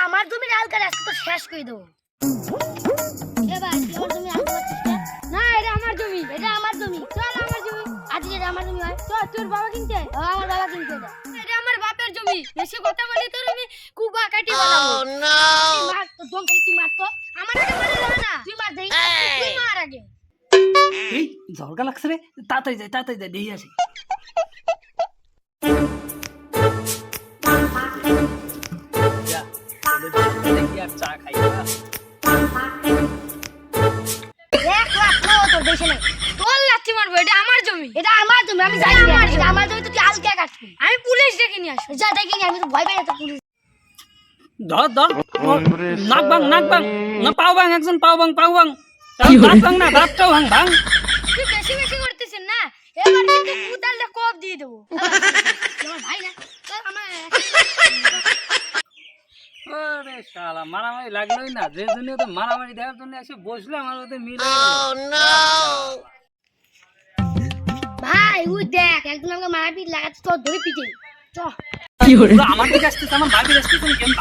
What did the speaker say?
আমার? না এটা আমার জমি, এটা আমার জমি। চল, আমার জমি। হয়। চল, তোর বাবা কিনতে? এটা আমার বাপের জমি। বেশি কথা বলি তোর আমি কুবা কাটি বানাবো তুই মার তো দম খালি তুই মার তো আমার আগে মারে দাও না। তুই মার দেই তুই মার আগে। এই ঝলকা লাগছে রে। তাড়াতাড়ি যাই তাড়াতাড়ি যাই দেখি আসি। চা খাই এক লাখ না ও তোর দেশে নেই। তোর লাঠি মারবো এটা আমার জমি। এটা আমার জমি আমি জানি আমার এটা আমার জমি তো তুই আলকে কাটবি। আমি পুলিশ ডেকে নিয়ে আসব। যা ডেকে নিয়ে আমি তো ভয় পাই না তো পুলিশ। ধর ধর। নাক ভাঙ নাক ভাঙ না পাও ভাঙ একজন পাও ভাঙ পাও ভাঙ দাঁত ভাঙ না দাঁতটাও ভাঙ তুই বেশি বেশি করতেছিস না? এবার কিন্তু কুদালে কোপ দিয়ে দেবো। ভাই না আমার আরে শালা মারামারি লাগলোই না। যে জন্য মারামারি দেওয়ার জন্য এসে বসলাম আর ওদের মিলে ভাই ওই দেখ একদম আমাকে মারপিট লাগাচ্ছে তোর ধরে পিটে চ। আমার দিকে আসতেছে আমার ভাবির আসতেছে আমি কেমন